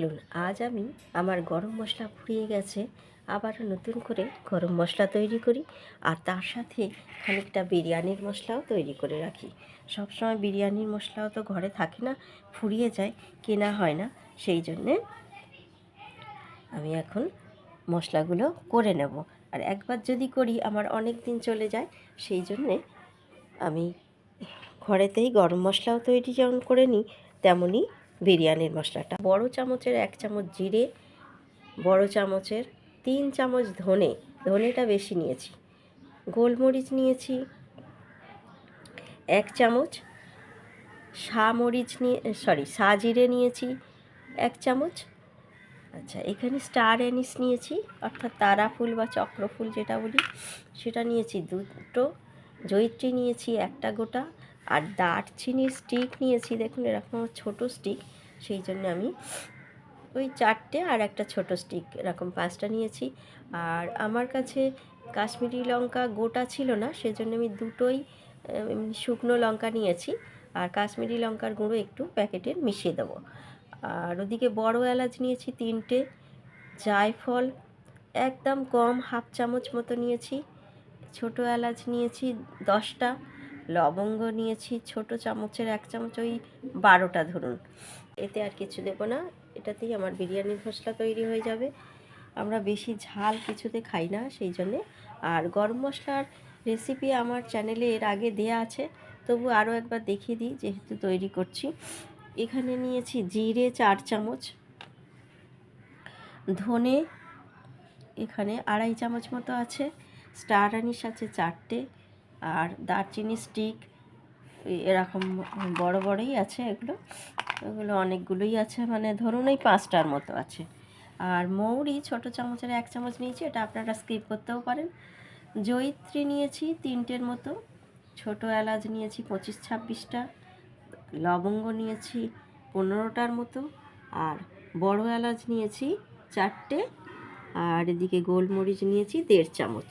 চলুন আজ আমি আমার গরম মশলা ফুরিয়ে গেছে আবার নতুন করে গরম মশলা তৈরি করি, আর তার সাথে খানিকটা বিরিয়ানির মশলাও তৈরি করে রাখি। সবসময় বিরিয়ানির মশলাও তো ঘরে থাকে না, ফুরিয়ে যায়, কেনা হয় না, সেই জন্যে আমি এখন মশলাগুলো করে নেব। আর একবার যদি করি, আমার অনেক দিন চলে যায়, সেই জন্যে আমি ঘরেতেই গরম মশলাও তৈরি যেমন করে নিই, তেমনই বিরিয়ানির মশলাটা। বড় চামচের এক চামচ জিরে, বড় চামচের তিন চামচ ধনে। ধনেটা বেশি নিয়েছি। গোলমরিচ নিয়েছি। এক চামচ মরিচ নিয়ে, সরি জিরে নিয়েছি। এক চামচ আচ্ছা এখানে স্টার অ্যানিস নিয়েছি, অর্থাৎ তারা ফুল বা চক্র ফুল যেটা বলি, সেটা নিয়েছি দুটো। জয়িত্রী নিয়েছি একটা গোটা। আর দারচিনির স্টিক নিয়েছি। দেখুন, এরকম ছোটো স্টিক সেই জন্য আমি ওই চারটে আর একটা ছোট স্টিক এরকম পাঁচটা নিয়েছি। আর আমার কাছে কাশ্মীরি লঙ্কা গোটা ছিল না, সেজন্য আমি দুটোই শুকনো লঙ্কা নিয়েছি। আর কাশ্মীরি লঙ্কার গুঁড়ো একটু প্যাকেটে মিশিয়ে দেবো। আর ওদিকে বড় এলাচ নিয়েছি তিনটে, জায়ফল একদম কম, হাফ চামচ মতো নিয়েছি। ছোট এলাচ নিয়েছি দশটা। লবঙ্গ নিয়েছি, ছোট চামচের এক চামচ, ওই বারোটা ধরুন। এতে আর কিছু দেবো না, এটাতেই আমার বিরিয়ানির মশলা তৈরি হয়ে যাবে। আমরা বেশি ঝাল কিছুতে খাই না, সেই জন্যে। আর গরম মশলার রেসিপি আমার চ্যানেলে এর আগে দেয়া আছে, তবু আরও একবার দেখিয়ে দিই, যেহেতু তৈরি করছি। এখানে নিয়েছি জিরে চার চামচ, ধনে, এখানে আড়াই চামচ মতো আছে, স্টার আনিস আছে চারটে আর দারচিনি স্টিক, এরকম বড় বড়ই আছে এগুলো। এগুলো অনেকগুলোই আছে মানে ধরুন এই পাঁচটার মতো আছে। আর মৌরি ছোট চামচের এক চামচ নিয়েছি, এটা আপনারা স্কিপ করতেও পারেন। জয়িত্রী নিয়েছি তিনটের মতো, ছোট এলাচ নিয়েছি পঁচিশ ছাব্বিশটা, লবঙ্গ নিয়েছি পনেরোটার মতো, আর বড় এলাচ নিয়েছি চারটে, আর এদিকে গোলমরিচ নিয়েছি দেড় চামচ।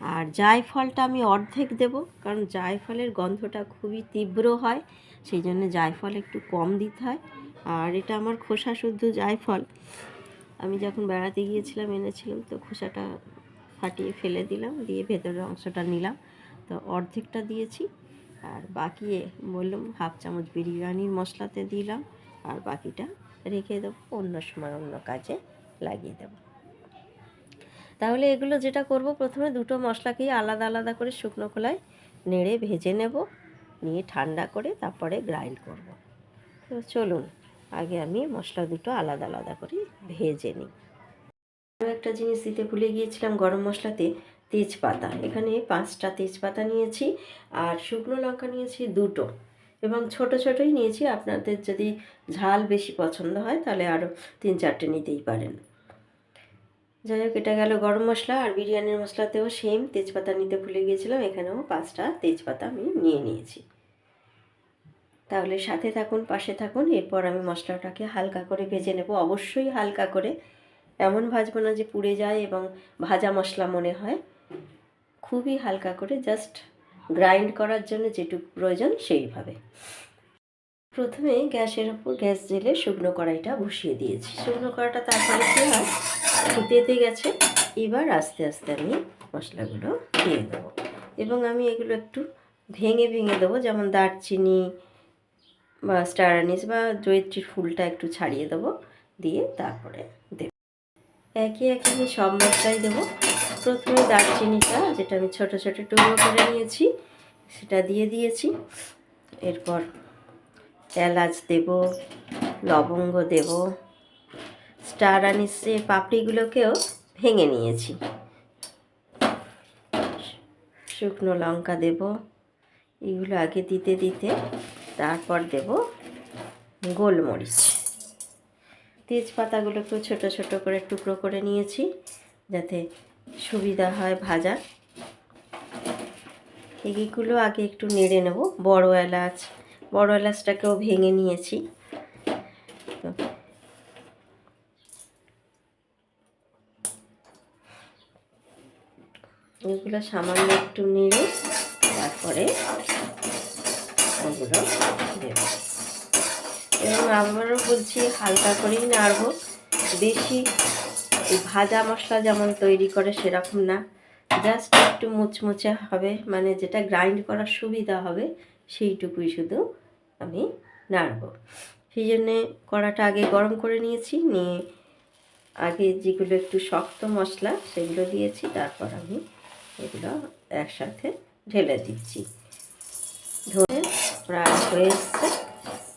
আর জায়ফলটা আমি অর্ধেক দেব, কারণ জায়ফলের গন্ধটা খুবই তীব্র হয়, সেই জন্য জায়ফল একটু কম দিতে হয়। আর এটা আমার খোসা শুদ্ধ জায়ফল আমি যখন বেড়াতে গিয়েছিলাম, এনেছিলাম, তো খোসাটা ফাটিয়ে ফেলে দিলাম, দিয়ে ভেতরের অংশটা নিলাম, তো অর্ধেকটা দিয়েছি। আর বাকি বললাম, হাফ চামচ বিরিয়ানির মশলাতে দিলাম, আর বাকিটা রেখে দেবো, অন্য সময় অন্য কাজে লাগিয়ে দেবো। তাহলে এগুলো যেটা করব, প্রথমে দুটো মশলাকেই আলাদা আলাদা করে শুকনো খোলায় নেড়ে ভেজে নেব। নিয়ে ঠান্ডা করে তারপরে গ্রাইন্ড করব। তো চলুন, আগে আমি মশলা দুটো আলাদা আলাদা করে ভেজে নিই। আরও একটা জিনিস দিতে ভুলে গিয়েছিলাম গরম মশলাতে, তেজপাতা। এখানে পাঁচটা তেজপাতা নিয়েছি আর শুকনো লঙ্কা নিয়েছি দুটো। এবং ছোট ছোটোই নিয়েছি, আপনাদের যদি ঝাল বেশি পছন্দ হয় তাহলে আরও তিন চারটে নিতেই পারেন। যাই হোক, এটা গেল গরম মশলা আর বিরিয়ানির মশলাতেও সেম তেজপাতা নিতে ভুলে গিয়েছিলাম, এখানেও পাঁচটা তেজপাতা আমি নিয়ে নিয়েছি। তাহলে সাথে থাকুন, পাশে থাকুন, এরপর আমি মশলাটাকে হালকা করে ভেজে নেব, অবশ্যই হালকা করে। এমন ভাজবো না যে পুড়ে যায় এবং ভাজা মশলা মনে হয়। খুবই হালকা করে জাস্ট গ্রাইন্ড করার জন্য যেটুকু প্রয়োজন সেইভাবে। প্রথমে গ্যাসের ওপর গ্যাস জেলে শুকনো কড়াইটা বসিয়ে দিয়েছি। শুকনো কড়াইটা তারপরে কী হয়? ফুটেতে গেছে। এবার আস্তে আস্তে আমি মশলাগুলো দিয়ে দেবো। এবং আমি এগুলো একটু ভেঙে ভেঙে দেবো, যেমন দারচিনি বা স্টার আনিস বা জয়িত্রীর ফুলটা একটু ছাড়িয়ে দেবো, দিয়ে তারপরে দেব। একে একে আমি সব মশলাই দেবো। প্রথমে দারচিনিটা, যেটা আমি ছোট ছোট টুকরো করে নিয়েছি, সেটা দিয়ে দিয়েছি। এরপর এলাচ দেব, লবঙ্গ দেব স্টার আনিসে পাপড়িগুলোকেও ভেঙে নিয়েছি। শুকনো লঙ্কা দেব, এগুলো আগে দিতে দিতে তারপর দেব গোলমরিচ। তেজপাতাগুলোকেও ছোট ছোট করে টুকরো করে নিয়েছি যাতে সুবিধা হয় ভাজা। এগুলো আগে একটু নেড়ে নেব, বড় এলাচ, বড় এলাচটাকেও ভেঙে নিয়েছি। এগুলো সামান্য একটু নেড়ে তারপরে ওগুলো দেব। এবং আবারও বলছি, হালকা করেই নাড়বো। বেশি ভাজা মশলা যেমন তৈরি করে সেরকম না। জাস্ট একটু মুচমুচে হবে মানে যেটা গ্রাইন্ড করার সুবিধা হবে, সেইটুকুই শুধু আমি নাড়বো। সেই জন্যে কড়াটা আগে গরম করে নিয়েছি, নিয়ে আগে যেগুলো একটু শক্ত মশলা, সেগুলো দিয়েছি, তারপর আমি এগুলো একসাথে ঢেলে দিচ্ছি। ধরে প্রায় হয়ে এসছে।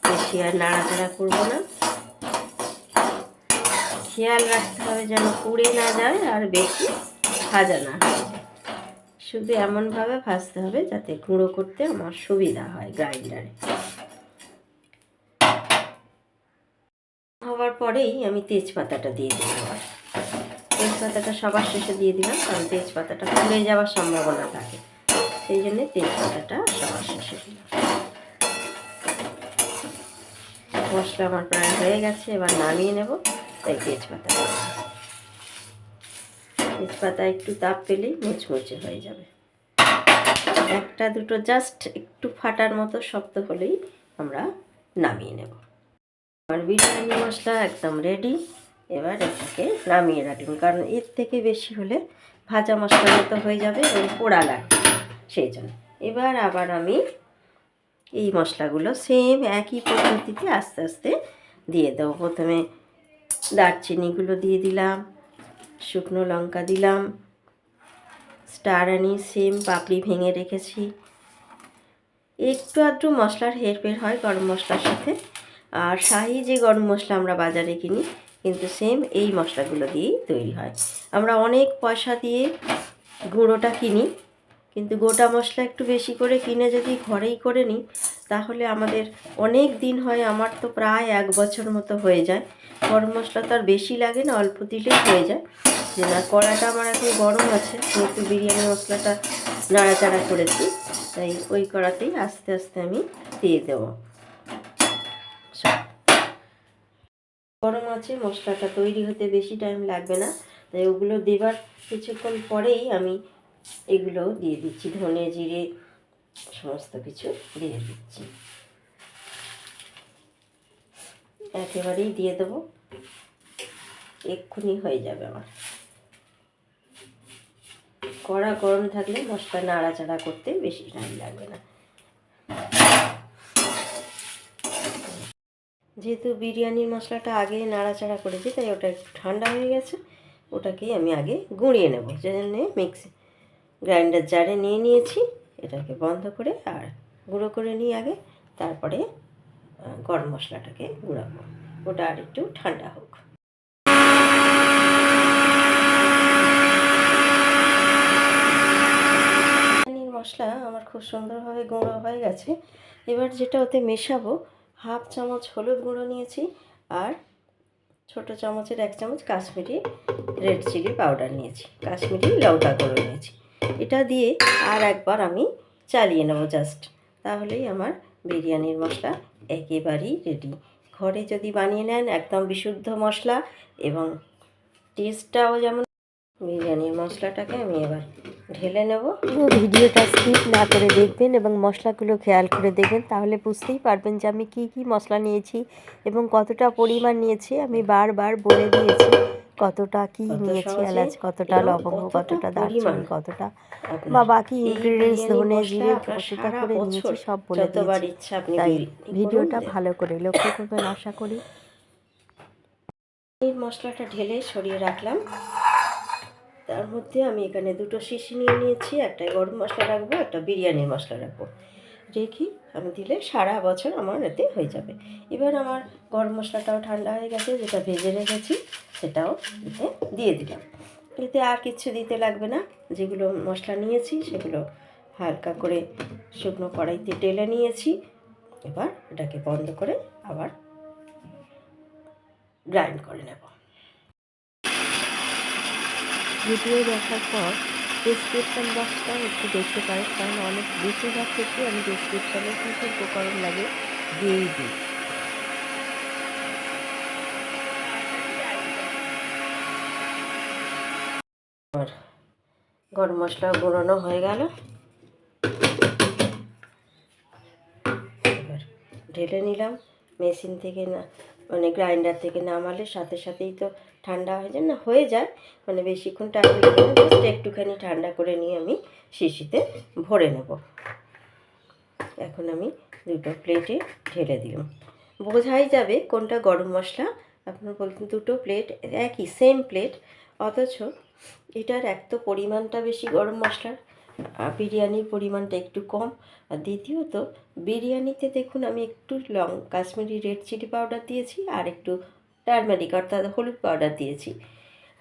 বেশি আর নাড়াচাড়া করব না। খেয়াল রাখতে হবে যেন পুড়ে না যায় আর বেশি ভাজা না শুধু এমনভাবে ভাজতে হবে যাতে গুঁড়ো করতে আমার সুবিধা হয় গ্রাইন্ডারে। হওয়ার পরেই আমি তেজপাতাটা দিয়ে দিলাম তেজপাতাটা সবার শেষে দিয়ে দিলাম, কারণ তেজপাতাটা পুড়ে যাওয়ার সম্ভাবনা থাকে। সেই জন্যে তেজপাতাটা সবার শেষে দিলাম। মশলা আমার প্রায় হয়ে গেছে, এবার নামিয়ে নেব, তাই তেজপাতা তেজপাতা একটু তাপ পেলেই মুচমুচে হয়ে যাবে। একটা দুটো জাস্ট একটু ফাটার মতো শক্ত হলেই আমরা নামিয়ে নেব। আমার বিরিয়ানি মশলা একদম রেডি এবার এটাকে নামিয়ে রাখলাম কারণ এর থেকে বেশি হলে ভাজা মশলার মতো হয়ে যাবে এবং পোড়া লাগবে সেই জন্য। এবার আবার আমি এই মশলাগুলো সেম একই পদ্ধতিতে আস্তে আস্তে দিয়ে দেবো। প্রথমে দারচিনিগুলো দিয়ে দিলাম, শুকনো লঙ্কা দিলাম স্টার আনি সেম পাপড়ি ভেঙে রেখেছি। একটু আধটু মশলার হেরফের হয় গরম মশলার সাথে। আর শাহি যে গরম মশলা আমরা বাজারে কিনি কিন্তু সেম এই মশলাগুলো দিয়েই তৈরি হয়। আমরা অনেক পয়সা দিয়ে গুঁড়োটা কিনি, কিন্তু গোটা মশলা একটু বেশি করে কিনে যদি ঘরেই করে নিই, তাহলে আমাদের অনেক দিন হয় আমার তো প্রায় এক বছর মতো হয়ে যায়। গরম মশলা তো আর বেশি লাগে না, অল্প দিলেই হয়ে যায়। যে না, কড়াটা আমার এখন গরম আছে, যেহেতু বিরিয়ানি মশলাটা নাড়াচাড়া করেছি, তাই ওই কড়াতেই আস্তে আস্তে আমি দিয়ে দেবো সব গরম আছে, মশলাটা তৈরি হতে বেশি টাইম লাগবে না। তাই ওগুলো দেবার কিছুক্ষণ পরেই আমি এগুলো দিয়ে দিচ্ছি, ধনে জিরে, সমস্ত কিছু দিয়ে দিচ্ছি। একেবারেই দিয়ে দেবো। এক্ষুনি হয়ে যাবে আমার। কড়া গরম থাকলে মশলা নাড়াচাড়া করতে বেশি টাইম লাগবে না। যেহেতু বিরিয়ানির মশলাটা আগে নাড়াচাড়া করেছি, তাই ওটা একটু ঠান্ডা হয়ে গেছে। ওটাকেই আমি আগে গুঁড়িয়ে নেব জন্য মিক্সি গ্রাইন্ডার জারে নিয়ে নিয়েছি, এটাকে বন্ধ করে আর গুঁড়ো করে নিই আগে, তারপরে গরম মশলাটাকে গুঁড়াবো। ওটা আর একটু ঠান্ডা হোক। মশলা আমার খুব সুন্দরভাবে গুঁড়ো হয়ে গেছে। এবার যেটা ওতে মেশাবো হাফ চামচ হলুদ গুঁড়ো নিয়েছি আর ছোট চামচের এক চামচ কাশ্মীরি রেড চিলি পাউডার নিয়েছি। কাশ্মীরি লঙ্কা গুঁড়ো নিয়েছি। এটা দিয়ে আর একবার আমি চালিয়ে নেব জাস্ট। তাহলেই আমার বিরিয়ানির মশলা একেবারেই রেডি ঘরে যদি বানিয়ে নেন একদম বিশুদ্ধ মশলা এবং টেস্টটাও যেমন বিরিয়ানির মশলাটাকে আমি এবার ঢেলে নেব। পুরো ভিডিওটা স্কিপ না করে দেখবেন এবং মশলাগুলো খেয়াল করে দেখবেন তাহলে বুঝতেই পারবেন যে আমি কি কি মশলা নিয়েছি এবং কতটা পরিমাণ নিয়েছি। আমি বারবার বলে দিয়েছি কতটা কি নিয়েছি এলাচ কতটা লবঙ্গ কতটা দারচিনি কতটা বা বাকি ইনগ্রিডিয়েন্টস ধনে জিরে কতটা করে নিয়েছি সব বলে দিয়েছি। তাই ভিডিওটা ভালো করে লক্ষ্য করবেন আশা করি। এই মশলাটা ঢেলে সরিয়ে রাখলাম। তার মধ্যে আমি এখানে দুটো শিশি নিয়ে নিয়েছি, একটা গরম মশলা রাখব, একটা বিরিয়ানির মশলা রাখব। রেখে আমি দিলে সারা বছর আমার এতে হয়ে যাবে। এবার আমার গরম মশলাটাও ঠান্ডা হয়ে গেছে, যেটা ভেজে রেখেছি সেটাও এতে দিয়ে দিলাম। এতে আর কিছু দিতে লাগবে না, যেগুলো মশলা নিয়েছি সেগুলো হালকা করে শুকনো কড়াইতে টেলে নিয়েছি। এবার এটাকে বন্ধ করে আবার গ্রাইন্ড করে নেব। ভিডিও দেখার পর ডেসক্রিপশন বক্সটা একটু দেখতে পারেন, কারণ অনেক বেশিরভাগ ক্ষেত্রে আমি ডেসক্রিপশনে কী কী উপকরণ লাগে দিয়েই দিই। গরম মশলা গুঁড়োনো হয়ে গেল। ঢেলে নিলাম। মেশিন থেকে না মানে গ্রাইন্ডার থেকে নামালে সাথে সাথেই তো ঠান্ডা হয়ে যায়। না, হয়ে যায় মানে বেশিক্ষণ টাইম লাগে না জাস্ট একটুখানি ঠান্ডা করে নিয়ে আমি শিশিতে ভরে নেব। এখন আমি দুটো প্লেটে ঢেলে দিলাম। বোঝাই যাবে কোনটা গরম মশলা। আপনার বলতেন দুটো প্লেট একই সেম প্লেট অথচ এটার এক তো পরিমাণটা বেশি গরম মশলার। বিরিয়ানির পরিমাণটা একটু কম। আর দ্বিতীয়ত, বিরিয়ানিতে দেখুন, আমি একটু লং, কাশ্মীরি রেড চিলি পাউডার দিয়েছি, আর একটু টারমারিক, অর্থাৎ হলুদ পাউডার দিয়েছি,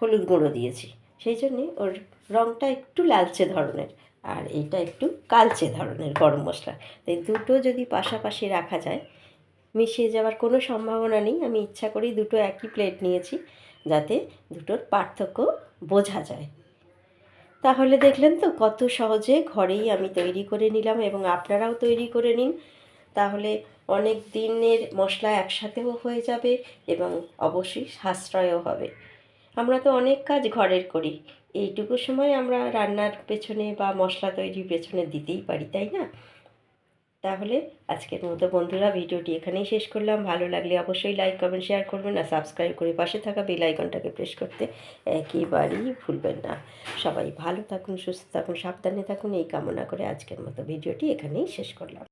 হলুদ গুঁড়ো দিয়েছি। সেই জন্যে ওর রঙটা একটু লালচে ধরনের, আর এইটা একটু কালচে ধরনের গরম মশলা। তাই দুটো যদি পাশাপাশি রাখা যায়, মিশিয়ে যাওয়ার কোনো সম্ভাবনা নেই। আমি ইচ্ছা করেই দুটো একই প্লেট নিয়েছি, যাতে দুটোর পার্থক্য বোঝা যায়। তাহলে দেখলেন তো, কত সহজে ঘরেই আমি তৈরি করে নিলাম এবং আপনারাও তৈরি করে নিন। তাহলে অনেক দিনের মশলা একসাথেও হয়ে যাবে এবং অবশ্যই সাশ্রয়ও হবে। আমরা তো অনেক কাজ ঘরের করি। এইটুকু সময় আমরা রান্নার পেছনে বা মশলা তৈরির পেছনে দিতেই পারি, তাই না? তাহলে আজকের মতো বন্ধুরা ভিডিওটি এখানেই শেষ করলাম। ভালো লাগলে অবশ্যই লাইক কমেন্ট শেয়ার করবেন আর সাবস্ক্রাইব করে পাশে থাকা বেল আইকনটাকে প্রেস করতে একেবারেই ভুলবেন না। সবাই ভালো থাকুন, সুস্থ থাকুন, সাবধানে থাকুন। এই কামনা করে আজকের মতো ভিডিওটি এখানেই শেষ করলাম।